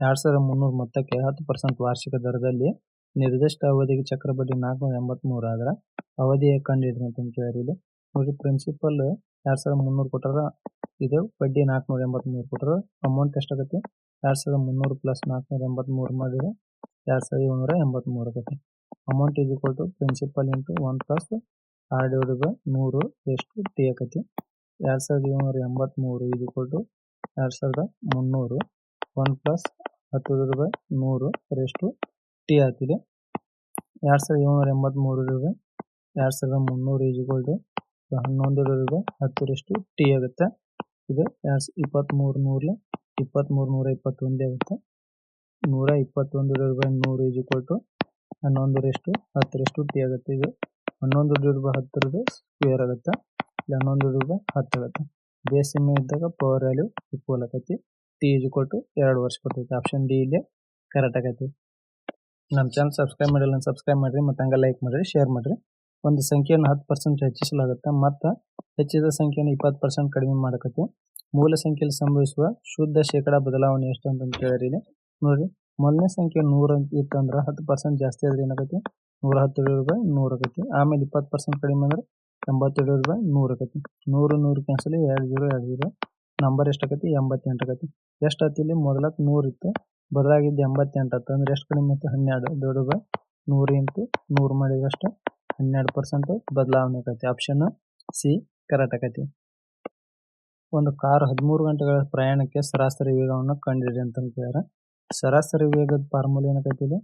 ಎರಡ್ ಸಾವಿರದ ಮುನ್ನೂರ ಮೊತ್ತಕ್ಕೆ ಹತ್ತು ಪರ್ಸೆಂಟ್ ವಾರ್ಷಿಕ ದರದಲ್ಲಿ ನಿರ್ದಿಷ್ಟ ಅವಧಿಗೆ ಚಕ್ರ ಬಡ್ಡಿ ನಾಲ್ಕುನೂರ ಎಂಬತ್ಮೂರು ಆದ್ರೆ ಅವಧಿ ಹೇಗೆ ಅಂತ ಕೇಳಿರಿ ಇದು ನೋಡಿ ಪ್ರಿನ್ಸಿಪಲ್ ಎರಡ್ ಸಾವಿರದ ಮುನ್ನೂರು ಕೊಟ್ಟಾರ ಇದು ಬಡ್ಡಿ ನಾಲ್ಕುನೂರ ಎಂಬತ್ಮೂರು ಕೊಟ್ಟರು ಅಮೌಂಟ್ ಎಷ್ಟಾಗತ್ತೆ ಎರಡ್ ಸಾವಿರದ ಮುನ್ನೂರು ಪ್ಲಸ್ ನಾಲ್ಕುನೂರ ಎಂಬತ್ಮೂರು ಮಾಡಿದ್ರೆ ಎರಡ್ ಸಾವಿರದ ಏಳ್ನೂರ ಎಂಬತ್ಮೂರು ಆಗತ್ತೆ. ಅಮೌಂಟ್ ಇದು ಕೊಟ್ಟು principal into one plus R divide ನೂರು ಎಷ್ಟು ಟಿ ಆಕತಿ ಎರಡ್ ಸಾವಿರದ ಏಳ್ನೂರ ಎಂಬತ್ಮೂರು ಇದು ಕೊಟ್ಟು ಎರಡ್ ಸಾವಿರದ ಮುನ್ನೂರು ಒನ್ ಪ್ಲಸ್ ಹತ್ತು ರೂಪಾಯಿ ನೂರು ರೆಸ್ಟು, ಟಿ ಆಗ್ತಿದೆ ಎರಡ್ ಸಾವಿರದ ಏಳ್ನೂರ ಎಂಬತ್ಮೂರು ರೂಪಾಯಿ, ಎರಡು ಸಾವಿರದ ಮುನ್ನೂರು ಈಸ್ ಹನ್ನೊಂದು ರೂಪಾಯಿ, ಹತ್ತು ಹತ್ತರಷ್ಟು ಟಿ ಆಗುತ್ತೆ. ಇದು ಎರಡ್ ಇಪ್ಪತ್ತ್ಮೂರು ನೂರ್ಲೆ ಇಪ್ಪತ್ತ್ಮೂರು ನೂರ ಇಪ್ಪತ್ತೊಂದೇ ಆಗುತ್ತೆ. ನೂರ ಇಪ್ಪತ್ತೊಂದು ಬೈ ನೂರು ಈಸ್ ಹನ್ನೊಂದು ಟು ಹನ್ನೊಂದರಷ್ಟು ಹತ್ತರಷ್ಟು ಟಿ ಆಗುತ್ತೆ. ಇದು ಹನ್ನೊಂದು ರೂಪಾಯಿ, ಹತ್ತು ರೂಪಾಯಿ ಸ್ಕ್ವೇರ್ ಆಗುತ್ತೆ. ಇಲ್ಲಿ, ಹನ್ನೊಂದು ರೂಪಾಯಿ, ಹತ್ತು ಆಗುತ್ತೆ. ಬೇಸ್ ಇದ್ದಾಗ ಪವರ್ ವ್ಯಾಲ್ಯೂ ಈಕ್ವಲ್ ಆಕೈತಿ. ಟಿ ಈಸ್ ಕೊಟ್ಟು ಎರಡು ವರ್ಷ ಕೊಟ್ಟೈತಿ ಆಪ್ಷನ್ ಡಿ ಇಲ್ಲಿ ಕರೆಕ್ಟ್ ಆಗೈತಿ. ನಮ್ಮ ಚಾನಲ್ ಸಬ್ಸ್ಕ್ರೈಬ್ ಮಾಡಿಲ್ಲ ಸಬ್ಸ್ಕ್ರೈಬ್ ಮಾಡಿರಿ, ಮತ್ತು ಹಂಗೆ ಲೈಕ್ ಮಾಡಿರಿ ಶೇರ್ ಮಾಡಿರಿ. ಒಂದು ಸಂಖ್ಯೆಯನ್ನು ಹತ್ತು ಪರ್ಸೆಂಟ್ ಹೆಚ್ಚಿಸಲಾಗುತ್ತೆ, ಮತ್ತು ಹೆಚ್ಚಿದ ಸಂಖ್ಯೆಯನ್ನು ಇಪ್ಪತ್ತು ಪರ್ಸೆಂಟ್ ಕಡಿಮೆ ಮಾಡಕತ್ತಿ. ಮೂಲ ಸಂಖ್ಯೆಯಲ್ಲಿ ಸಂಭವಿಸುವ ಶುದ್ಧ ಶೇಕಡಾ ಬದಲಾವಣೆ ಎಷ್ಟು ಅಂತ ಇಲ್ಲಿ. ನೋಡಿರಿ, ಮೊದಲನೇ ಸಂಖ್ಯೆ ನೂರ ಇತ್ತು ಅಂದ್ರೆ ಹತ್ತು ಪರ್ಸೆಂಟ್ ಜಾಸ್ತಿ ಆದ್ರೆ ಏನಾಗತ್ತೆ? ನೂರ ಹತ್ತು ರೂಪಾಯಿ ನೂರು ಆಗತ್ತೆ. ಆಮೇಲೆ ಇಪ್ಪತ್ತು ಪರ್ಸೆಂಟ್ ಕಡಿಮೆ ಅಂದ್ರೆ ಎಂಬತ್ತೇಳು ರೂಪಾಯಿ ನೂರು ಆಗತ್ತೆ. ನೂರು ನೂರು ಕ್ಯಾನ್ಸಲ್ ಎರಡು ಜೀರೋ ಎರಡು ಜೀರೋ ನಂಬರ್ ಎಷ್ಟಾಗತ್ತೆ ಎಂಬತ್ತೆಂಟು ಆಕತಿ. ಎಷ್ಟು ಆಯ್ತು ಇಲ್ಲಿ ಮೊದಲಕ್ಕೆ ನೂರು ಇತ್ತು. ಬದಲಾಗಿದ್ದು ಎಂಬತ್ತೆಂಟ್ ಆತ್. ಅಂದ್ರೆ ಎಷ್ಟು ಕಡಿಮೆ ಆಯ್ತು? ಹನ್ನೆರಡು. ದೊಡ್ಡ ಬ ನೂರು ಇಂಟು ನೂರು ಮಾಡಿದಷ್ಟು ಹನ್ನೆರಡು ಪರ್ಸೆಂಟ್ ಬದಲಾವಣೆ ಆಕತಿ. ಆಪ್ಷನ್ ಸಿ ಕರೆಕ್ಟ್ ಆಕತಿ. ಒಂದು ಕಾರ್ ಹದಿಮೂರು ಗಂಟೆಗಳ ಪ್ರಯಾಣಕ್ಕೆ ಸರಾಸರಿ ವೇಗವನ್ನು ಕಂಡಿಡಿ ಅಂತ ಕೇಳ್ಯಾರ. ಸರಾಸರಿ ವೇಗದ ಫಾರ್ಮುಲಾ ಏನಾಗೈತಿ ಇಲ್ಲಿ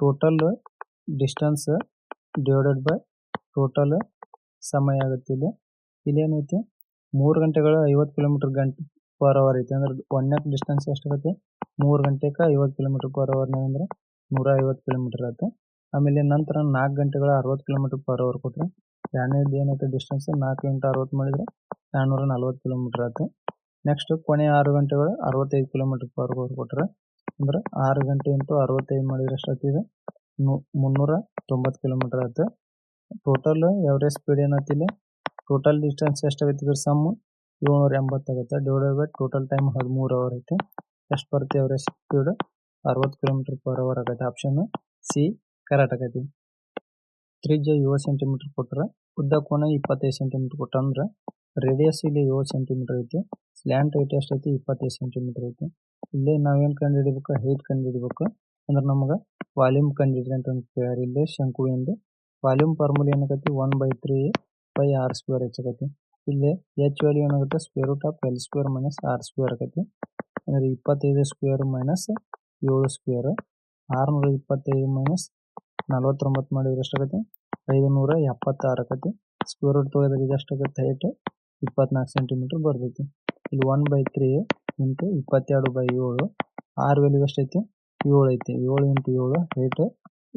total distance divided by total ಸಮಯ ಆಗುತ್ತೆ ಇಲ್ಲಿ. ಇಲ್ಲೇನೈತಿ? ಮೂರು ಗಂಟೆಗಳ ಐವತ್ತು ಕಿಲೋಮೀಟರ್ ಗಂಟೆ ಪರ್ ಅವರ್ ಐತಿ. ಅಂದ್ರೆ ಒನ್ ಡಿಸ್ಟೆನ್ಸ್ ಎಷ್ಟಾಗತ್ತೆ ಮೂರ್ ಗಂಟೆಗೆ ಐವತ್ತು ಕಿಲೋಮೀಟರ್ ಪರ್ ಅವರ್ ಅಂದ್ರೆ ನೂರ ಐವತ್ತು ಕಿಲೋಮೀಟರ್ ಆಯ್ತು ಆಮೇಲೆ ನಂತರ ನಾಲ್ಕು ಗಂಟೆಗಳ ಅರವತ್ತು ಕಿಲೋಮೀಟರ್ ಪರ್ ಅವರ್ ಕೊಟ್ಟರೆ ಎರಡನೇದು ಏನೈತೆ ಡಿಸ್ಟೆನ್ಸ್ ನಾಲ್ಕು ಇಂಟು ಅರವತ್ತು ಮಾಡಿದ್ರೆ ಎರಡುನೂರ ನಲ್ವತ್ತು ಕಿಲೋಮೀಟರ್ ಆಯ್ತು ನೆಕ್ಸ್ಟ್ ಕೊನೆ ಆರು ಗಂಟೆಗಳು ಅರವತ್ತೈದು ಕಿಲೋಮೀಟರ್ ಪರ್ ಅವರ್ ಕೊಟ್ಟರೆ ಅಂದ್ರೆ ಆರು ಗಂಟೆ ಇಂಟು ಅರವತ್ತೈದು ಮಾಡಿದ್ರೆ ಎಷ್ಟಾಗ್ತಿದೆ? ಮುನ್ನೂರ ತೊಂಬತ್ತು ಕಿಲೋಮೀಟರ್ ಆಯ್ತು ಟೋಟಲ್ ಎವರೇಜ್ ಸ್ಪೀಡ್ ಏನತ್ತಿಲ್ಲ ಟೋಟಲ್ ಡಿಸ್ಟೆನ್ಸ್ ಎಷ್ಟಾಗೈತಿ ಇದ್ರ ಸಮ್ ಏಳ್ನೂರ ಎಂಬತ್ತಾಗುತ್ತೆ ಡಿವೈಡೆಡ್ ಬೈ ಟೋಟಲ್ ಟೈಮ್ ಹದಿಮೂರು ಅವರ್ ಐತೆ. ಎಷ್ಟು ಬರುತ್ತೆ ಎವರೇಜ್ ಸ್ಪೀಡ್ ಅರವತ್ತು ಕಿಲೋಮೀಟರ್ ಪರ್ ಅವರ್ ಆಗೈತೆ. ಆಪ್ಷನ್ ಸಿ ಕರೆಕ್ಟ್ ಆಗೈತಿ. ತ್ರಿಜ್ಯ ಏಳು ಸೆಂಟಿಮೀಟರ್ ಕೊಟ್ಟರೆ ಉದ್ದ ಕೋನ ಇಪ್ಪತ್ತೈದು ಸೆಂಟಿಮೀಟರ್ ಕೊಟ್ಟ ಅಂದ್ರೆ ರೇಡಿಯಸ್ ಇಲ್ಲಿ ಏಳು ಸೆಂಟಿಮೀಟರ್ ಐತಿ. ಸ್ಲ್ಯಾಂಟ್ ಐತಿ? ಇಪ್ಪತ್ತೈದು ಸೆಂಟಿಮೀಟರ್ ಐತಿ. ಇಲ್ಲಿ ನಾವೇನು ಕಂಡು ಹಿಡಿಬೇಕು ಹೈಟ್ ಕಂಡು ಹಿಡಿಬೇಕು ಅಂದ್ರೆ ನಮಗೆ ವಾಲ್ಯೂಮ್ ಕಂಡು ಅಂತ ಕೇಳ್ಯಾರ. ಇಲ್ಲಿ ಶಂಕುವಿಂದ ವಾಲ್ಯೂಮ್ ಫಾರ್ಮುಲಾ ಏನಾಗೈತಿ one by three by R square ಹೆಚ್ಚಾಗೈತಿ ಇಲ್ಲಿ ಎಚ್ ವ್ಯಾಲ್ಯೂ ಏನಾಗುತ್ತೆ square root of L square minus R square ಆಗೈತಿ. ಅಂದ್ರೆ ಇಪ್ಪತ್ತೈದು ಸ್ಕ್ವೇರ್ ಮೈನಸ್ ಏಳು ಸ್ಕ್ವೇರ್ ಆರುನೂರ ಇಪ್ಪತ್ತೈದು ಮೈನಸ್ ನಲ್ವತ್ತೊಂಬತ್ತು ಮಾಡಿದ್ರೆ ಎಷ್ಟು ಐದು ನೂರ ಎಪ್ಪತ್ತಾರು ಆಗತ್ತೆ ಸ್ಕ್ವೇರ್ ರೂಟ್ ತೊಗೊಳಿದ್ರೆ ಇದು ಎಷ್ಟಾಗತ್ತೆ ಹೈಟ್ ಇಪ್ಪತ್ನಾಲ್ಕು ಸೆಂಟಿಮೀಟರ್ ಬರ್ತೈತಿ. ಇಲ್ಲಿ ಒನ್ ಬೈ ತ್ರೀ ಇಂಟು ಇಪ್ಪತ್ತೆರಡು ಬೈ ಏಳು. ಆರ್ ವ್ಯಾಲ್ಯೂ ಎಷ್ಟೈತಿ ಏಳು ಐತಿ. ಏಳು ಇಂಟು ಏಳು ಹೈಟ್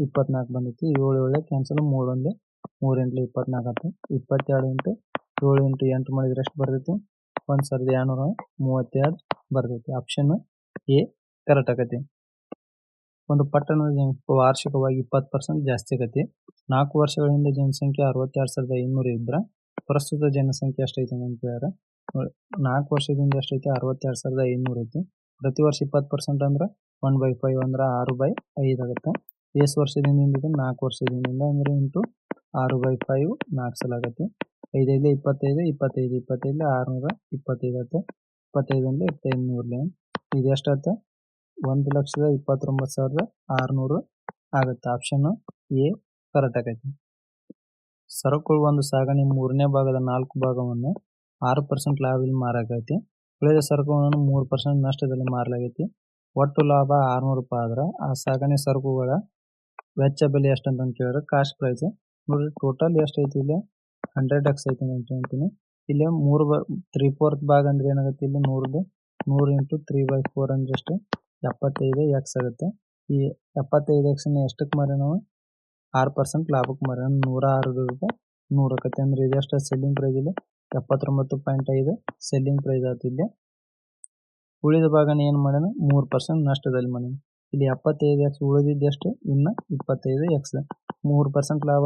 ಇಪ್ಪತ್ನಾಲ್ಕು ಬಂದೈತಿ. ಏಳು ಏಳು ಕ್ಯಾನ್ಸಲ್ ಮೂರು ಒಂದೇ. ಮೂರು ಎಂಟ್ಲಿ ಇಪ್ಪತ್ನಾಲ್ಕು ಆಯ್ತು ಇಪ್ಪತ್ತೆರಡು ಇಂಟು ಏಳು ಇಂಟು ಎಂಟು ಮಾಡಿದ್ರೆ ಎಷ್ಟು ಬರ್ತೈತಿ? ಒಂದ್ ಸಾವಿರದ ಏಳ್ನೂರ ಮೂವತ್ತೆರಡು ಬರ್ತೈತಿ. ಆಪ್ಷನ್ ಎ ಕರೆಕ್ಟ್ ಆಗೈತಿ. ಒಂದು ಪಟ್ಟಣದ ಜನಸಂಖ್ಯೆ ವಾರ್ಷಿಕವಾಗಿ ಇಪ್ಪತ್ತು ಪರ್ಸೆಂಟ್ ಜಾಸ್ತಿ ಆಗೈತಿ. ನಾಲ್ಕು ವರ್ಷಗಳ ಹಿಂದೆ ಜನಸಂಖ್ಯೆ ಅರವತ್ತೆರಡು ಸಾವಿರದ ಐನೂರು ಇದ್ರ ಪ್ರಸ್ತುತ ಜನಸಂಖ್ಯೆ ಎಷ್ಟೈತಿ ಅಂತ ಕೇಳ್ಯಾರ ನಾಲ್ಕು ವರ್ಷದಿಂದ ಎಷ್ಟೈತಿ? ಅರವತ್ತೆರಡು ಸಾವಿರದ ಐನೂರು ಐತಿ. ಪ್ರತಿ ವರ್ಷ ಇಪ್ಪತ್ತು ಪರ್ಸೆಂಟ್ ಅಂದ್ರೆ ಒನ್ ಬೈ ಫೈವ್ ಅಂದ್ರೆ ಆರು ಬೈ ಐದು ಆಗುತ್ತೆ. ಎಸ್ ವರ್ಷದಿಂದ ನಾಲ್ಕು ವರ್ಷದಿಂದ ಅಂದ್ರೆ ಇಂಟು ಆರು ಬೈ ಫೈವ್ ಆಗುತ್ತೆ. ಐದೈದು ಇಪ್ಪತ್ತೈದು ಇಪ್ಪತ್ತೈದು ಇಪ್ಪತ್ತೈದು, ಆರುನೂರ ಇಪ್ಪತ್ತೈದು ಆಯ್ತು. ಇಪ್ಪತ್ತೈದು ನೂರಲಿ ಇದು ಎಷ್ಟಾಯ್ತು ಒಂದು ಲಕ್ಷದ ಇಪ್ಪತ್ತೊಂಬತ್ತು ಸಾವಿರದ ಆರುನೂರು ಆಗುತ್ತೆ. ಆಪ್ಷನ್ ಎ ಕರೆಕ್ಟ್ ಆಗೈತಿ. ಸರಕುಗಳು ಒಂದು ಸಾಗಣೆ ಮೂರನೇ ಭಾಗದ ನಾಲ್ಕು ಭಾಗವನ್ನು ಆರು ಪರ್ಸೆಂಟ್ ಲಾಭದಲ್ಲಿ ಮಾರಾಗೈತಿ ಉಳಿದ ಸರಕುಗಳನ್ನು ಮೂರು ಪರ್ಸೆಂಟ್ ನಷ್ಟದಲ್ಲಿ ಮಾರಲಾಗೈತಿ. ಒಟ್ಟು ಲಾಭ ಆರುನೂರು ರೂಪಾಯಿ ಆದ್ರೆ ಆ ಸಾಗಣೆ ಸರಕುಗಳ ವೆಚ್ಚ ಬೆಲೆ ಎಷ್ಟು ಅಂತ ಕೇಳಿದ್ರೆ ಕಾಸ್ಟ್ ಪ್ರೈಸ್ ನೋಡ್ರಿ ಟೋಟಲ್ ಎಷ್ಟು ಐತಿ ಇಲ್ಲಿ? ಹಂಡ್ರೆಡ್ ಎಕ್ಸ್ ಐತಿ ಅಂತ ಹೇಳ್ತೀನಿ. ಇಲ್ಲಿ ಮೂರು ತ್ರೀ ಫೋರ್ತ್ ಭಾಗ ಅಂದ್ರೆ ಏನಾಗುತ್ತೆ? ಇಲ್ಲಿ ನೂರದು ನೂರು ಇಂಟು ತ್ರೀ ಬೈ ಫೋರ್ ಅಂದ್ರೆ ಎಷ್ಟು? ಎಪ್ಪತ್ತೈದು ಎಕ್ಸ್ ಆಗುತ್ತೆ. ಈ ಎಪ್ಪತ್ತೈದು ಎಕ್ಸ್ ಎಷ್ಟಕ್ಕೆ ಮಾರಿ ನಾವು ಆರ್ ಪರ್ಸೆಂಟ್ ಲಾಭಕ್ಕೆ ಮಾರಿ ನೂರ ಆರು ರೂಪಾಯಿ ನೂರು ಆಕತ್ತೆ ಅಂದ್ರೆ ಇದು ಸೆಲ್ಲಿಂಗ್ ಪ್ರೈಸ್ ಇಲ್ಲಿ ಎಪ್ಪತ್ತೊಂಬತ್ತು ಪಾಯಿಂಟ್ ಐದು ಸೆಲ್ಲಿಂಗ್ ಪ್ರೈಸ್ ಆಯ್ತು ಇಲ್ಲಿ. ಉಳಿದ ಭಾಗನ ಏನು ಮಾಡ್ಯಾನ? ಮೂರ್ ಪರ್ಸೆಂಟ್ ನಷ್ಟದಲ್ಲಿ ಮಾಡ್ಯಾನ. ಇಲ್ಲಿ ಎಪ್ಪತ್ತೈದು ಎಕ್ಸ್ ಉಳಿದಿದ್ದೆಷ್ಟು ಇನ್ನ ಇಪ್ಪತ್ತೈದು ಎಕ್ಸ್ ಮೂರು ಪರ್ಸೆಂಟ್ ಲಾಭ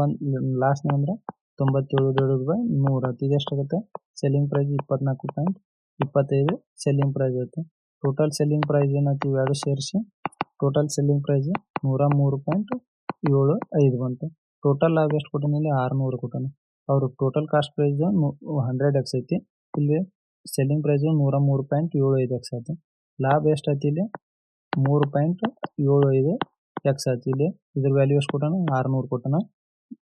ಲಾಸ್ನ ಅಂದ್ರೆ ತೊಂಬತ್ತೇಳು ದೊಡ್ಡ ರೂಪಾಯಿ ನೂರ. ಇದು ಎಷ್ಟಾಗುತ್ತೆ ಸೆಲ್ಲಿಂಗ್ ಪ್ರೈಸ್ ಇಪ್ಪತ್ನಾಲ್ಕು ಪಾಯಿಂಟ್ ಇಪ್ಪತ್ತೈದು ಸೆಲ್ಲಿಂಗ್ ಪ್ರೈಸ್ ಐತೆ ಟೋಟಲ್ ಸೆಲ್ಲಿಂಗ್ ಪ್ರೈಸ್ ಏನೈತಿ ಇವೆರಡು ಸೇರಿಸಿ ಟೋಟಲ್ ಸೆಲ್ಲಿಂಗ್ ಪ್ರೈಸ್ ನೂರ ಮೂರು ಪಾಯಿಂಟ್ ಏಳು ಐದು ಬಂತು. ಟೋಟಲ್ ಲಾಭ ಎಷ್ಟು ಕೊಟ್ಟಾನ ಇಲ್ಲಿ? ಆರುನೂರು ಕೊಟ್ಟಾನ. ಅವ್ರ total cost price hundred X ಐತಿ. ಇಲ್ಲಿ ಸೆಲ್ಲಿಂಗ್ ಪ್ರೈಸ್ ನೂರ ಮೂರು ಪಾಯಿಂಟ್ ಏಳು ಐದು ಎಕ್ಸ್ ಐತಿ ಲಾಭ ಎಷ್ಟು ಐತಿ ಇಲ್ಲಿ? ಮೂರು ಪಾಯಿಂಟ್ ಏಳು ಐದು ಎಕ್ಸ್ ಐತಿ ಇಲ್ಲಿ. ಇದ್ರ ವ್ಯಾಲ್ಯೂ ಎಷ್ಟು ಕೊಟ್ಟಾನ ಆರ್ನೂರು ಕೊಟ್ಟಾನ.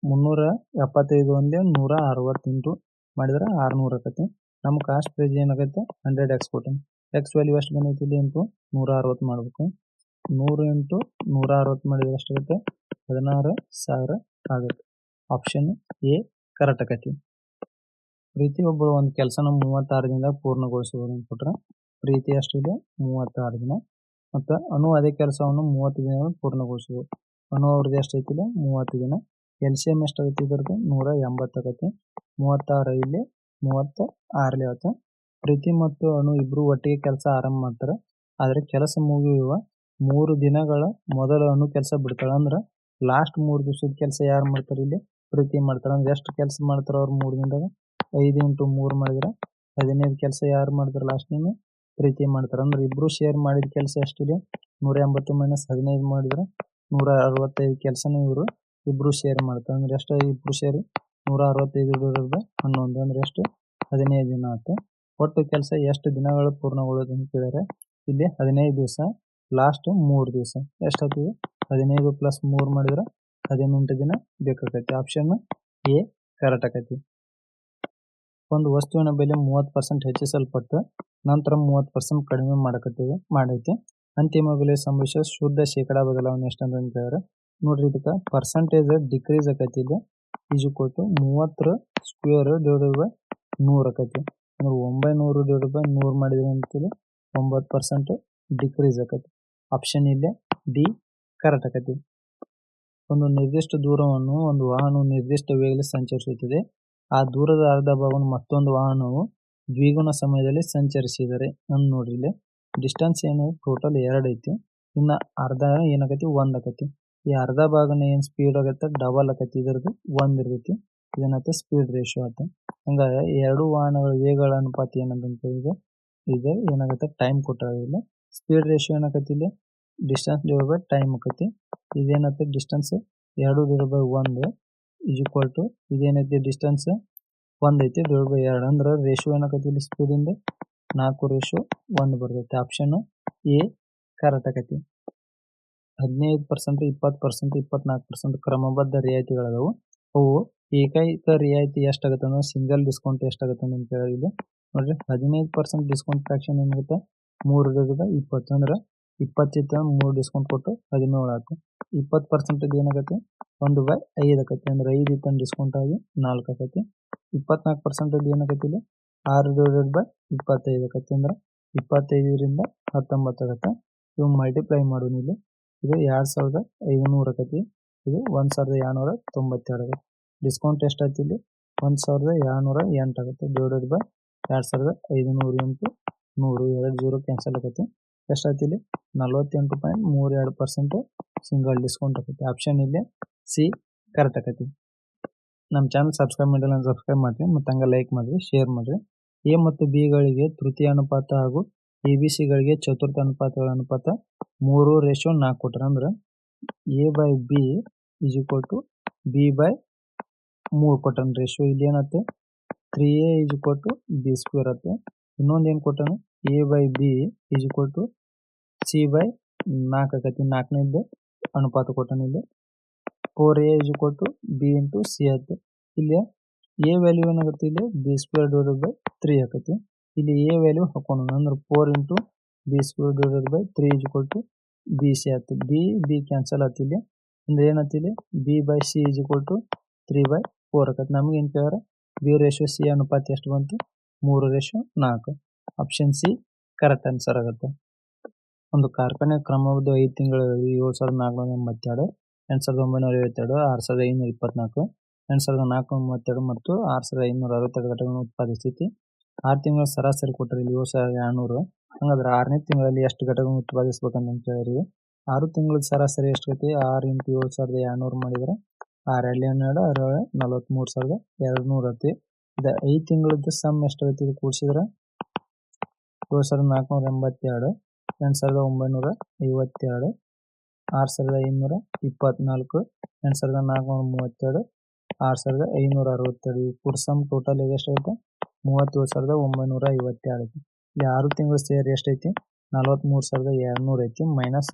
ಮುನ್ನೂರ ಎಪ್ಪತ್ತೈದು ಒಂದೇ ನೂರ ಅರವತ್ತೆಂಟು. ಮಾಡಿದ್ರ ಆರ್ನೂರು ಆಕತಿ. ನಮ್ಮ ಕಾಸ್ಟ್ ಪ್ರೈಸ್ ಏನಾಗೈತೆ? ಹಂಡ್ರೆಡ್ ಎಕ್ಸ್ ಕೊಟ್ಟಾನ. ಎಕ್ಸ್ ವ್ಯಾಲ್ಯೂ ಎಷ್ಟು ಬಂದೈತಿ ಇಲ್ಲಿ ಇಂಟು ನೂರ ಅರವತ್ತು ಮಾಡಬೇಕು. ನೂರು ಇಂಟು ನೂರ ಅರವತ್ತು ಮಾಡಿದ್ರೆ ಎಷ್ಟಾಗುತ್ತೆ ಹದಿನಾರು ಸಾವಿರ ಆಗುತ್ತೆ. ಆಪ್ಷನ್ ಎ ಕರೆಕ್ಟ್ ಆಕತಿ. ಪ್ರತಿಯೊಬ್ಬರು ಒಂದು ಕೆಲಸನ ಮೂವತ್ತಾರು ದಿನದಾಗ ಪೂರ್ಣಗೊಳಿಸಬಹುದು ಅಂತ ಕೊಟ್ರ ಪ್ರೀತಿ ಎಷ್ಟಿದೆ ಮೂವತ್ತಾರು ದಿನ. ಮತ್ತು ಅನು ಅದೇ ಕೆಲಸವನ್ನು ಮೂವತ್ತು ದಿನ ಪೂರ್ಣಗೊಳಿಸಬಹುದು ಅನು ಅವ್ರದ್ದು ಎಷ್ಟೈತಿಲ್ಲ? ಮೂವತ್ತು ದಿನ. ಎಲ್ ಸಿ ಎಂ ಎಷ್ಟಾಗತ್ತೆ ಇದ್ರದ್ದು? ನೂರ ಎಂಬತ್ತಾಗತ್ತೆ ಮೂವತ್ತಾರು ಇಲ್ಲಿ, ಮೂವತ್ತ ಆರಲಿ ಆಯ್ತು ಪ್ರೀತಿ ಮತ್ತು ಅನು ಇಬ್ಬರು ಒಟ್ಟಿಗೆ ಕೆಲಸ ಆರಂಭ ಮಾಡ್ತಾರೆ. ಆದರೆ ಕೆಲಸ ಮುಗಿಯುವ ಮೂರು ದಿನಗಳ ಮೊದಲು ಅನು ಕೆಲಸ ಬಿಡ್ತಾಳೆ. ಅಂದ್ರೆ ಲಾಸ್ಟ್ ಮೂರು ದಿವಸದ ಕೆಲಸ ಯಾರು ಮಾಡ್ತಾರೆ ಇಲ್ಲಿ? ಪ್ರೀತಿ ಮಾಡ್ತಾರೆ ಅಂದ್ರೆ ಎಷ್ಟು ಕೆಲಸ ಮಾಡ್ತಾರೆ ಅವ್ರು ಮೂರು ದಿನದಾಗ? ಐದು ಇಂಟು ಮೂರು ಮಾಡಿದ್ರೆ ಹದಿನೈದು ಕೆಲಸ ಯಾರು ಮಾಡ್ತಾರೆ ಲಾಸ್ಟ್ ದಿನ ಪ್ರೀತಿ ಮಾಡ್ತಾರೆ. ಅಂದ್ರೆ ಇಬ್ರು ಶೇರ್ ಮಾಡಿದ ಕೆಲಸ ಎಷ್ಟಿದೆ ನೂರ ಎಂಬತ್ತು ಮೈನಸ್ ಹದಿನೈದು ಮಾಡಿದ್ರೆ ನೂರ ಅರವತ್ತೈದು ಕೆಲಸನ ಇವರು ಇಬ್ರು ಶೇರ್ ಮಾಡ್ತಾರೆ. ಅಂದ್ರೆ ಎಷ್ಟು ಇಬ್ರು ಶೇರ್ ನೂರ ಅರವತ್ತೈದು ಹನ್ನೊಂದು. ಅಂದ್ರೆ ಎಷ್ಟು ಹದಿನೈದು ದಿನ ಆಯ್ತು ಒಟ್ಟು ಕೆಲಸ ಎಷ್ಟು ದಿನಗಳು ಪೂರ್ಣಗೊಳ್ಳೋದು ಅಂತ ಕೇಳಿದ್ರೆ ಇಲ್ಲಿ ಹದಿನೈದು ದಿವಸ ಲಾಸ್ಟ್ ಮೂರು ದಿವಸ. ಎಷ್ಟಾಗ್ತದೆ ಹದಿನೈದು ಪ್ಲಸ್ ಮೂರು ಮಾಡಿದ್ರೆ ಹದಿನೆಂಟು ದಿನ ಬೇಕಾಗತ್ತೆ. ಆಪ್ಷನ್ ಎ ಕರೆಕ್ಟ್ ಆಕೈತಿ ಒಂದು ವಸ್ತುವಿನ ಬೆಲೆ ಮೂವತ್ತು ಪರ್ಸೆಂಟ್ ಹೆಚ್ಚಿಸಲ್ಪಟ್ಟು ನಂತರ ಮೂವತ್ತು ಪರ್ಸೆಂಟ್ ಕಡಿಮೆ ಮಾಡಕತ್ತೀವಿ, ಮಾಡೈತಿ. ಅಂತಿಮ ಬೆಲೆ ಸಂಭವಿಸುವ ಶುದ್ಧ ಶೇಕಡಾ ಬದಲಾವಣೆ ಎಷ್ಟು ಅಂತ ಹೇಳಿದ್ರೆ ನೋಡ್ರಿ ಇದಕ್ಕೆ ಪರ್ಸೆಂಟೇಜ್ ಡಿಕ್ರೀಸ್ ಆಕೈತಿ ಇದು ಈಸ್ ಈಕ್ವಲ್ ಟು ಮೂವತ್ತರ ಸ್ಕ್ವೇರ್ ಡಿವೈಡೆಡ್ ಬೈ ನೂರು ಆಕೈತಿ. ಅಂದ್ರೆ ಒಂಬೈನೂರು ಡಿವೈಡೆಡ್ ಬೈ ನೂರು ಮಾಡಿದ್ರೆ ಹೇಳಿ ಒಂಬತ್ತು ಪರ್ಸೆಂಟ್ ಡಿಕ್ರೀಸ್ ಆಕೈತಿ. ಆಪ್ಷನ್ ಇಲ್ಲೇ ಡಿ ಕರೆಕ್ಟ್ ಆಕೈತಿ. ಒಂದು ನಿರ್ದಿಷ್ಟ ದೂರವನ್ನು ಒಂದು ವಾಹನವು ನಿರ್ದಿಷ್ಟ ವೇಗದಲ್ಲಿ ಸಂಚರಿಸುತ್ತದೆ. ಆ ದೂರದ ಅರ್ಧ ಭಾಗವನ್ನು ಮತ್ತೊಂದು ವಾಹನವು ದ್ವಿಗುಣ ಸಮಯದಲ್ಲಿ ಸಂಚರಿಸಿದರೆ. ಅನ್ನು ನೋಡ್ರಿ ಇಲ್ಲಿ. ಡಿಸ್ಟೆನ್ಸ್ ಏನು? ಟೋಟಲ್ ಎರಡು ಐತಿ. ಇನ್ನು ಅರ್ಧ ಏನಾಗೈತಿ? ಒಂದ್ ಆಕತಿ. ಈ ಅರ್ಧ ಭಾಗನ ಏನ್ ಸ್ಪೀಡ್ ಆಗತ್ತೆ ಡಬಲ್ ಆಕತಿ. ಇದರದು ಒಂದ್ ಇರ್ತೈತಿ. ಇದೇನತ್ತೆ ಸ್ಪೀಡ್ ರೇಷೋ ಅಂತ ಹಂಗಾಗಿ ಎರಡು ವಾಹನಗಳ ವೇಗಗಳ ಅನುಪಾತ ಏನಂತ ಹೇಳಿದ್ರೆ, ಇದು ಏನಾಗತ್ತೆ ಟೈಮ್ ಕೊಟ್ಟಾರ ಇಲ್ಲಿ. ಸ್ಪೀಡ್ ರೇಷೋ ಏನಾಗತ್ತೆ ಇಲ್ಲಿ? ಡಿಸ್ಟೆನ್ಸ್ ಡಿವೈಡ್ ಬೈ ಟೈಮ್ ಆಕೈತಿ. ಇದೇನತ್ತೆ ಡಿಸ್ಟೆನ್ಸ್ ಎರಡು ಡಿವೈಡ್ ಬೈ ಒಂದು. ಇಸ್ ಈಕ್ವಲ್ ಟು ಇದೇನೈತಿ ಡಿಸ್ಟೆನ್ಸ್ ಒಂದ್ ಐತಿ ಡಿವೈಡ್ ಬೈ ಎರಡು. ಅಂದ್ರೆ ರೇಷಿಯೋ ಏನಾಗತ್ತೆ ಇಲ್ಲಿ ಸ್ಪೀಡ್ ಇಂದ? ನಾಲ್ಕು ರೇಷೋ ಒಂದು ಬರ್ತೈತಿ. ಆಪ್ಷನ್ ಎ ಕರೆಕ್ಟ್ ಆಕೈತಿ ಹದಿನೈದು ಪರ್ಸೆಂಟ್ ಇಪ್ಪತ್ ಪರ್ಸೆಂಟ್ ಇಪ್ಪತ್ನಾಲ್ಕು ಪರ್ಸೆಂಟ್ ಕ್ರಮಬದ್ಧ ರಿಯಾಯಿತಿಗಳಾದವು. ಅವು ಏಕೈಕ ರಿಯಾಯಿತಿ ಎಷ್ಟಾಗತ್ತೆ ಅಂದ್ರೆ ಸಿಂಗಲ್ ಡಿಸ್ಕೌಂಟ್ ಎಷ್ಟಾಗತ್ತೆ ಅಂತ ಕೇಳಿದೆ ನೋಡ್ರಿ, ಹದಿನೈದು ಪರ್ಸೆಂಟ್ ಡಿಸ್ಕೌಂಟ್ ಫ್ಯಾಕ್ಷನ್ ಏನಾಗುತ್ತೆ? ಮೂರು ಡಿವೈಡ್ ಇಪ್ಪತ್ತು ಇಪ್ಪತ್ತಿತ್ತು ಮೂರು ಡಿಸ್ಕೌಂಟ್ ಕೊಟ್ಟು ಹದಿನೇಳು ಆಯ್ತು ಇಪ್ಪತ್ತು ಪರ್ಸೆಂಟ್ ಏನಾಗತ್ತೆ? ಒಂದು ಬೈ ಐದು ಆಕತಿ ಅಂದ್ರೆ ಐದು ಇತ್ತು ಡಿಸ್ಕೌಂಟ್ ಆಗಿ ನಾಲ್ಕು ಆಕತಿ ಇಪ್ಪತ್ನಾಲ್ಕು ಪರ್ಸೆಂಟ್ ಏನಾಗತ್ತೆ ಇಲ್ಲಿ? ಆರು ಡಿವೈಡೆಡ್ ಬೈ ಇಪ್ಪತ್ತೈದು ಆಕತಿ ಅಂದ್ರೆ ಇಪ್ಪತ್ತೈದರಿಂದ ಹತ್ತೊಂಬತ್ತು ಆಗುತ್ತೆ. ಇವು ಮಲ್ಟಿಪ್ಲೈ ಮಾಡೋಣ ಇಲ್ಲಿ. ಇದು ಎರಡ್ ಸಾವಿರದ ಐದುನೂರು ಆಕತಿ ಇದು ಒಂದ್ ಸಾವಿರದ ಏಳ್ನೂರ ತೊಂಬತ್ತೆರಡು ಆಗತ್ತೆ. ಡಿಸ್ಕೌಂಟ್ ಎಷ್ಟಾಯ್ತು ಇಲ್ಲಿ? ಒಂದು ಸಾವಿರದ ಎರಡುನೂರ ಎಂಟು ಆಗುತ್ತೆ. ಡಿವೈಡೆಡ್ ಬೈ ಎರಡು ಸಾವಿರದ ಐದುನೂರ ಎಂಟು ನೂರು. ಎರಡು ಜೀರೋ ಕ್ಯಾನ್ಸಲ್ ಆಕೈತಿ ಎಷ್ಟಾಯ್ತು ಇಲ್ಲಿ ನಲವತ್ತೆಂಟು ಪಾಯಿಂಟ್ ಮೂರು ಎರಡು ಪರ್ಸೆಂಟ್ ಸಿಂಗಲ್ ಡಿಸ್ಕೌಂಟ್ ಆಕೈತಿ ಆಪ್ಷನ್ ಇಲ್ಲಿ ಸಿ ಕರೆಕ್ಟ್ ಆಕೈತಿ. ನಮ್ಮ ಚಾನಲ್ ಸಬ್ಸ್ಕ್ರೈಬ್ ಮಾಡಿಲ್ಲ ಸಬ್ಸ್ಕ್ರೈಬ್ ಮಾಡ್ರಿ ಮತ್ತು ಹಂಗೆ ಲೈಕ್ ಮಾಡಿರಿ ಶೇರ್ ಮಾಡಿರಿ. ಎ ಮತ್ತು ಬಿ ಗಳಿಗೆ ತೃತೀಯ ಅನುಪಾತ ಹಾಗೂ ಎ ಬಿ ಗಳಿಗೆ ಚತುರ್ಥ ಅನುಪಾತಗಳ ಅನುಪಾತ ಮೂರು ರೇಷೋ ನಾಲ್ಕು ಕೊಟ್ರ ಅಂದ್ರೆ A by B is equal to B by ಮೂರು ಕೊಟ್ಟನ ರೇಷೋ ಇಲ್ಲಿ ಏನತ್ತೆ three A is equal to B square ಆತ್ತೆ ಇನ್ನೊಂದು ಏನು ಕೊಟ್ಟನು? A by B is equal to C by ನಾಲ್ಕು ಆಕತಿ ನಾಲ್ಕನೇದು ಅನುಪಾತ ಕೊಟ್ಟಾನ ಇಲ್ಲಿ four A is equal to B into C ಆಯ್ತು. ಇಲ್ಲಿ ಎ ವ್ಯಾಲ್ಯೂ ಏನಾಗುತ್ತೆ ಇಲ್ಲಿ? B square divided by three ಆಕತಿ. ಇಲ್ಲಿ ಎ ವ್ಯಾಲ್ಯೂ ಹಾಕೋಣ ಅಂದ್ರೆ four into B square divided by three is equal to B C ಆಯ್ತು. ಬಿ ಬಿ ಕ್ಯಾನ್ಸಲ್ ಆಯ್ತು ಇಲ್ಲಿ. ಅಂದ್ರೆ ಏನಾಯ್ತು ಇಲ್ಲಿ? B by C is equal to three by four ಆಕತಿ. ನಮ್ಗೆ ಏನು ಕೇಳಿದ್ರೆ ಬಿ ರೇಷಿಯೋ ಸಿ ಅನುಪಾತ ಎಷ್ಟು ಬಂತು? ಮೂರು ರೇಷಿಯೋ ನಾಲ್ಕು. ಆಪ್ಷನ್ ಸಿ ಕರೆಕ್ಟ್ ಆನ್ಸರ್ ಆಗುತ್ತೆ. ಒಂದು ಕಾರ್ಖಾನೆ ಕ್ರಮಬದ್ಧ ಐದು ತಿಂಗಳು ಏಳು ಸಾವಿರದ ನಾಲ್ಕುನೂರ ಎಂಬತ್ತೆರಡು ಎಂಟು ಸಾವಿರದ ಒಂಬೈನೂರ ಐವತ್ತೆರಡು, ಆರು ಸಾವಿರದ ಐನೂರ ಇಪ್ಪತ್ನಾಲ್ಕು ಎಂಟು ಸಾವಿರದ ನಾಲ್ಕುನೂರ ಮೂವತ್ತೆರಡು ಮತ್ತು ಆರು ಸಾವಿರದ ಐನೂರ ಅರವತ್ತೆರಡು ಘಟಕಗಳನ್ನು ಉತ್ಪಾದಿಸ್ತೈತಿ ಆರು ತಿಂಗಳ ಸರಾಸರಿ ಕೊಟ್ಟರೆ ಇಲ್ಲಿ ಏಳು ಸಾವಿರದ ಎರಡುನೂರು ಹಂಗಾದ್ರೆ ಆರನೇ ತಿಂಗಳಲ್ಲಿ ಎಷ್ಟು ಘಟಕಗಳನ್ನು ಉತ್ಪಾದಿಸಬೇಕಂತ ಕೇಳಿರಿ ಆರು ತಿಂಗಳ ಸರಾಸರಿ ಎಷ್ಟು ಐತಿ ಆರು ಇಂಟು ಏಳು ಸಾವಿರದ ಎರಡುನೂರು ಮಾಡಿದರೆ ಆರು ಎರಡು ಹನ್ನೆರಡು ಆರು ನಲವತ್ತ್ಮೂರು ಸಾವಿರದ ಎರಡು ನೂರು ಐತಿ ಇದು ಐದು ತಿಂಗಳದ್ದು ಸಮ್ ಎಷ್ಟು ಐತಿ ಇದು ಕೂಡಿಸಿದ್ರೆ ಏಳು ಸಾವಿರದ ನಾಲ್ಕುನೂರ ಎಂಬತ್ತೆರಡು ಎಂಟು ಸಾವಿರದ ಒಂಬೈನೂರ ಐವತ್ತೆರಡು ಆರು ಸಾವಿರದ ಐನೂರ ಇಪ್ಪತ್ನಾಲ್ಕು ಎಂಟು ಸಾವಿರದ ನಾಲ್ಕುನೂರ ಮೂವತ್ತೆರಡು ಆರು ಸಾವಿರದ ಐನೂರ ಅರವತ್ತೆರಡು ಈ ಸಮ್ ಟೋಟಲ್ ಎಷ್ಟಾಗುತ್ತೆ? ಮೂವತ್ತೇಳು ಸಾವಿರದ ಒಂಬೈನೂರ ಐವತ್ತೆರಡು ಐತಿ ಆರು ತಿಂಗಳು ಸೇರಿ ಎಷ್ಟೈತಿ? ನಲವತ್ತ್ಮೂರು ಸಾವಿರದ ಎರಡುನೂರು ಐತಿ ಮೈನಸ್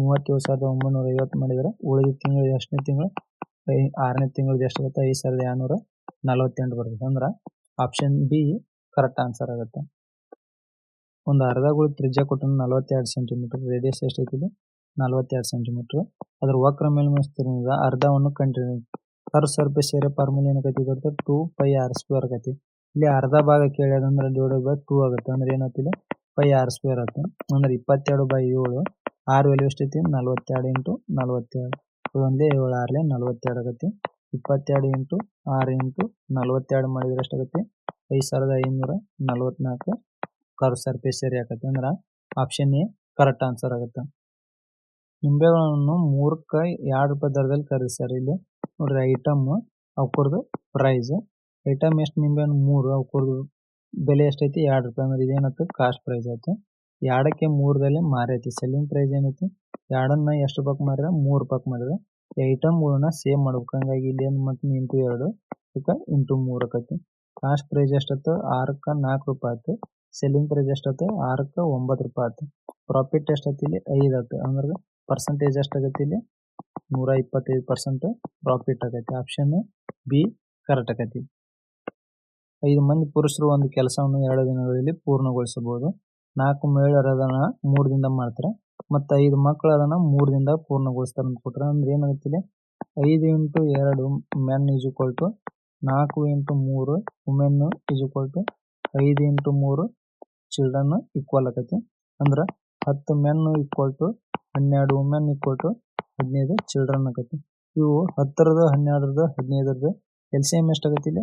ಮೂವತ್ತೇಳು ಸಾವಿರದ ಒಂಬೈನೂರ ಐವತ್ತು ಮಾಡಿದ್ರೆ ಉಳಿದ ತಿಂಗಳು ಎಷ್ಟನೇ ತಿಂಗಳು? ಐ, ಆರನೇ ತಿಂಗಳದ್ದು ಎಷ್ಟಾಗುತ್ತೆ? ಐದು ಸಾವಿರದ ಎರಡುನೂರ ನಲವತ್ತೆಂಟು ಬರ್ತದೆ. ಅಂದ್ರೆ ಆಪ್ಷನ್ ಬಿ ಕರೆಕ್ಟ್ ಆನ್ಸರ್ ಆಗುತ್ತೆ. ಒಂದು ಅರ್ಧಗಳು ತ್ರಿಜ್ಯ ಕೊಟ್ಟು ನಲವತ್ತೆರಡು ಸೆಂಟಿಮೀಟರ್ ರೇಡಿಯಸ್ ಐತಿ ನಲವತ್ತೆರಡು ಸೆಂಟಿಮೀಟರ್ ಅದ್ರ ವಕ್ರ ಮೇಲ್ಮೈಸ್ತಿರಿಂದ ಅರ್ಧವನ್ನು ಕಂಟಿನ್ಯೂ. ಕರ್ ಸರ್ಫೇಸ್ ಏರಿಯಾ ಫಾರ್ಮುಲಾ ಏನಕೈತಿ ಗೊತ್ತಾ? ಟೂ ಪೈ ಆರ್ ಸ್ಕ್ವೇರ್ ಆಗೈತಿ. ಇಲ್ಲಿ ಅರ್ಧ ಭಾಗ ಕೇಳ್ಯಾದಂದ್ರೆ ಡಿವೈಡ್ ಬೈ ಟೂ ಆಗುತ್ತೆ. ಅಂದ್ರೆ ಏನಾಗ್ತಿದೆ ಪೈ ಆರ್ ಸ್ಕ್ವೇರ್ ಆಗುತ್ತೆ ಅಂದ್ರೆ ಇಪ್ಪತ್ತೆರಡು ಬೈ ಏಳು. ಆರ್ ವ್ಯಾಲ್ಯೂ ಎಷ್ಟೈತಿ ನಲವತ್ತೆರಡು ಇಂಟು ನಲವತ್ತೆರಡು. ಒಂದೇ ಏಳು, ಆರ್ಲೆ ನಲವತ್ತೆರಡು ಆಗತ್ತೆ. ಇಪ್ಪತ್ತೆರಡು ಇಂಟು ಆರು ಇಂಟು ನಲವತ್ತೆರಡು ಮಾಡಿದ್ರೆ ಎಷ್ಟಾಗುತ್ತೆ? ಐದು ಸಾವಿರದ ಐನೂರ ನಲವತ್ನಾಲ್ಕು. ಕರ್ ಸರ್ಫೇಸ್ ಏರಿಯಾ ಆಕತಿ ಅಂದ್ರೆ ಆಪ್ಷನ್ ಎ ಕರೆಕ್ಟ್ ಆನ್ಸರ್ ಆಗುತ್ತೆ. ನಿಂಬೆಗಳನ್ನು ಮೂರಕ್ಕೆ ಎರಡು ರೂಪಾಯಿ ದರದಲ್ಲಿ ಖರೀದಿಸ್ತಾರೆ ಇಲ್ಲಿ ನೋಡ್ರಿ ಐಟಮ್ ಅವ್ಕರದು ಪ್ರೈಸ್ ಐಟಮ್ ಎಷ್ಟು ನಿಂಬೆ ಮೂರು. ಅವ್ಕರದು ಬೆಲೆ ಎಷ್ಟೈತಿ? ಎರಡು ರೂಪಾಯಿ. ಅಂದ್ರೆ ಇದೇನತ್ತು ಕಾಸ್ಟ್ ಪ್ರೈಸ್ ಆಯ್ತು ಎರಡಕ್ಕೆ ಮೂರದಲ್ಲಿ ಮಾರೈತಿ. ಸೆಲ್ಲಿಂಗ್ ಪ್ರೈಸ್ ಏನೈತಿ? ಎರಡನ್ನ ಎಷ್ಟು ರೂಪಾಯಿ ಮಾರಿದ್ರೆ? ಮೂರು ರೂಪಾಯಿ ಮಾಡಿದ್ರೆ ಐಟಮ್ಗಳನ್ನ ಸೇವ್ ಮಾಡ್ಬೇಕು. ಹಂಗಾಗಿ ಇಲ್ಲಿ ಏನು ಮತ್ತೆ ಇಂಟು ಎರಡು ಇಂಟು ಮೂರು ಆಕತಿ. ಕಾಸ್ಟ್ ಪ್ರೈಸ್ ಎಷ್ಟತ್ತು ಆರಕ್ಕ ನಾಲ್ಕು ರೂಪಾಯಿ ಆಯ್ತು. ಸೆಲ್ಲಿಂಗ್ ಪ್ರೈಸ್ ಎಷ್ಟಾಯ್ತು ಆರಕ್ಕೆ ಒಂಬತ್ತು ರೂಪಾಯಿ ಆತು. ಪ್ರಾಫಿಟ್ ಎಷ್ಟಾಯ್ತು ಇಲ್ಲಿ? ಐದು ಆಯ್ತು ಅಂದ್ರೆ ಪರ್ಸೆಂಟೇಜ್ ಎಷ್ಟಾಗತ್ತೆ ಇಲ್ಲಿ? ನೂರ ಇಪ್ಪತ್ತೈದು ಪರ್ಸೆಂಟ್ ಪ್ರಾಫಿಟ್ ಆಗೈತಿ. ಆಪ್ಷನ್ ಬಿ ಕರೆಕ್ಟ್ ಆಗೈತಿ. ಐದು ಮಂದಿ ಪುರುಷರು ಒಂದು ಕೆಲಸವನ್ನು ಎರಡು ದಿನಗಳಲ್ಲಿ ಪೂರ್ಣಗೊಳಿಸಬಹುದು. ನಾಲ್ಕು ಮಹಿಳೆಯರು ಅದನ್ನ ಮೂರು ದಿನ ಮಾಡ್ತಾರೆ. ಮತ್ತು ಐದು ಮಕ್ಕಳು ಅದನ್ನ ಮೂರು ದಿನದಾಗ ಪೂರ್ಣಗೊಳಿಸ್ತಾರೆ ಅಂತ ಕೊಟ್ರೆ. ಅಂದ್ರೆ ಏನಾಗುತ್ತೆ ಐದು ಇಂಟು ಎರಡು ಮೆನ್ ಈಸ್ ಈಕ್ವಲ್ ಟು ನಾಲ್ಕು ಇಂಟು ಮೂರು ವುಮೆನ್ ಈಸ್ ಈಕ್ವಲ್ ಟು ಐದು ಇಂಟು ಮೂರು ಚಿಲ್ಡ್ರನ್ ಈಕ್ವಲ್ ಆಗೈತಿ ಅಂದ್ರ ಹತ್ತು ಮೆನ್ ಈಕ್ವಲ್ ಟು ಹನ್ನೆರಡು ವುಮೆನ್ ಈಕ್ವಲ್ ಟು ಹದಿನೈದು ಚಿಲ್ಡ್ರನ್ ಆಗೈತಿ ಇವು ಹತ್ತರದ ಹನ್ನೆರಡರದ್ದು ಹದಿನೈದರದ್ದು ಎಲ್ ಸಿ ಎಂ ಎಷ್ಟಾಗೈತಿ ಇಲ್ಲಿ?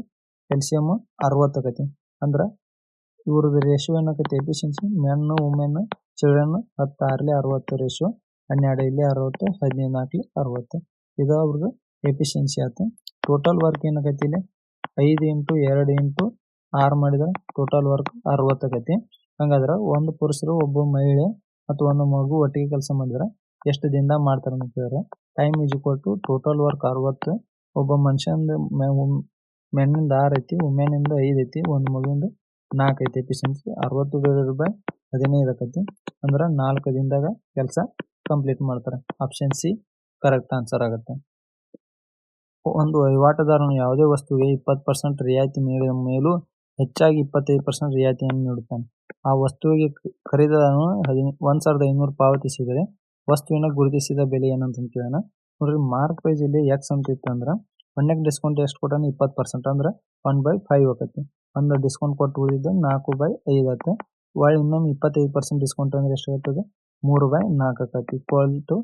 ಎಲ್ ಸಿ ಎಂ ಅರವತ್ತು ಆಗೈತಿ ಅಂದ್ರ ಇವ್ರದ್ ರೇಷಿಯೋ ಏನಾಗೈತಿ ಎಫಿಷಿಯನ್ಸಿ ಮೆನ್ ವುಮೆನ್ ಚಿಲ್ಡ್ರನ್ ಹತ್ತು ಆರ್ಲಿ ಅರವತ್ತು ರೇಷಿಯೋ ಹನ್ನೆರಡು ಇಲ್ಲಿ ಅರವತ್ತು ಹದಿನೈದು ನಾಲ್ಕಲಿ ಅರವತ್ತು. ಇದು ಅವ್ರದ್ದು ಎಫಿಷಿಯನ್ಸಿ ಆಯ್ತು ಟೋಟಲ್ ವರ್ಕ್ ಏನಾಗೈತಿ ಇಲ್ಲಿ? ಐದು ಇಂಟು ಎರಡು ಇಂಟು ಆರು ಮಾಡಿದ್ರೆ ಟೋಟಲ್ ವರ್ಕ್ ಅರವತ್ತು ಆಗೈತಿ ಹಂಗಾದ್ರೆ ಒಂದು ಪುರುಷರು, ಒಬ್ಬ ಮಹಿಳೆ ಮತ್ತು ಒಂದು ಮಗು ಒಟ್ಟಿಗೆ ಕೆಲಸ ಮಾಡಿದ್ರೆ ಎಷ್ಟು ದಿನದಾಗ ಮಾಡ್ತಾರೆ ಅಂತ ಹೇಳಿದ್ರೆ time is equal to total work ಅರವತ್ತು. ಒಬ್ಬ ಮನುಷ್ಯಂದು ಮೆನ್ನಿಂದ ಆರು ಐತಿ ವುಮೆನಿಂದ ಐದು ಐತಿ, ಒಂದು ಮಗುವಿಂದ ನಾಲ್ಕು ಐತಿ. ಎಫಿಷಿಯನ್ಸಿ ಅರವತ್ತು ಡಿವೈಡೆಡ್ ಬೈ ಹದಿನೈದು ಆಕೈತಿ ಅಂದ್ರೆ ನಾಲ್ಕು ದಿನದಾಗ ಕೆಲಸ ಕಂಪ್ಲೀಟ್ ಮಾಡ್ತಾರೆ. ಆಪ್ಷನ್ ಸಿ ಕರೆಕ್ಟ್ ಆನ್ಸರ್ ಆಗುತ್ತೆ. ಒಂದು ವಹಿವಾಟುದಾರನು ಯಾವುದೇ ವಸ್ತುವಿಗೆ ಇಪ್ಪತ್ತು ಪರ್ಸೆಂಟ್ ರಿಯಾಯಿತಿ ನೀಡಿದ ಮೇಲೂ ಹೆಚ್ಚಾಗಿ ಇಪ್ಪತ್ತೈದು ಪರ್ಸೆಂಟ್ ರಿಯಾಯಿತಿಯನ್ನು ನೀಡುತ್ತಾನೆ. ಆ ವಸ್ತುವಿಗೆ ಖರೀದಿದಾರನು ಒಂದು ಸಾವಿರದ ಐನೂರು ಪಾವತಿಸಿದರೆ ವಸ್ತುವಿನ ಗುರುತಿಸಿದ ಬೆಲೆ ಏನಂತ ಕೇಳೋಣ. ನೋಡ್ರಿ, ಮಾರ್ಕ್ ಪ್ರೈಸ್ ಇಲ್ಲಿ ಎಕ್ಸ್ ಅಂತ ಅಂದ್ರೆ ಒಂದಕ್ಕೆ ಡಿಸ್ಕೌಂಟ್ ಎಷ್ಟು ಕೊಟ್ಟಾನ? ಇಪ್ಪತ್ತು ಪರ್ಸೆಂಟ್ ಅಂದ್ರೆ ಒನ್ ಬೈ ಫೈವ್ ಆಕತಿ ಒಂದು ಡಿಸ್ಕೌಂಟ್ ಕೊಟ್ಟು ಉಳಿದಿದ್ದು ನಾಲ್ಕು ಬೈ ಐದು ಆಗುತ್ತೆ. ಒಳ್ಳೆ ಇನ್ನೊಮ್ಮೆ ಇಪ್ಪತ್ತೈದು ಪರ್ಸೆಂಟ್ ಡಿಸ್ಕೌಂಟ್ ಅಂದ್ರೆ ಎಷ್ಟು ಆಗ್ತದೆ ಮೂರು ಬೈ ನಾಲ್ಕು ಆಕತಿ ಈಕ್ವಲ್ ಟು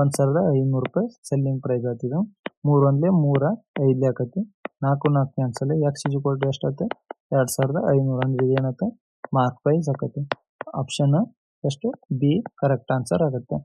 ಒಂದು ಸಾವಿರದ ಐನೂರು ರೂಪಾಯಿ ಸೆಲ್ಲಿಂಗ್ ಪ್ರೈಸ್ ಆಗ್ತಿದ್ದು ಮೂರು ಒಂದ್ಲೆ ಮೂರ ಐದ್ಲೆ ಆಕತಿ ನಾಲ್ಕು ನಾಲ್ಕು cancel. X is equal to ಎಷ್ಟಾಗುತ್ತೆ ಎರಡು ಸಾವಿರದ ಐನೂರು. ಅಂದ್ರೆ ಏನತ್ತೆ ಮಾರ್ಕ್ ಪ್ರೈಸ್ ಆಕತಿ ಆಪ್ಷನ್ ಎಷ್ಟು? ಬಿ ಕರೆಕ್ಟ್ ಆನ್ಸರ್ ಆಗುತ್ತೆ.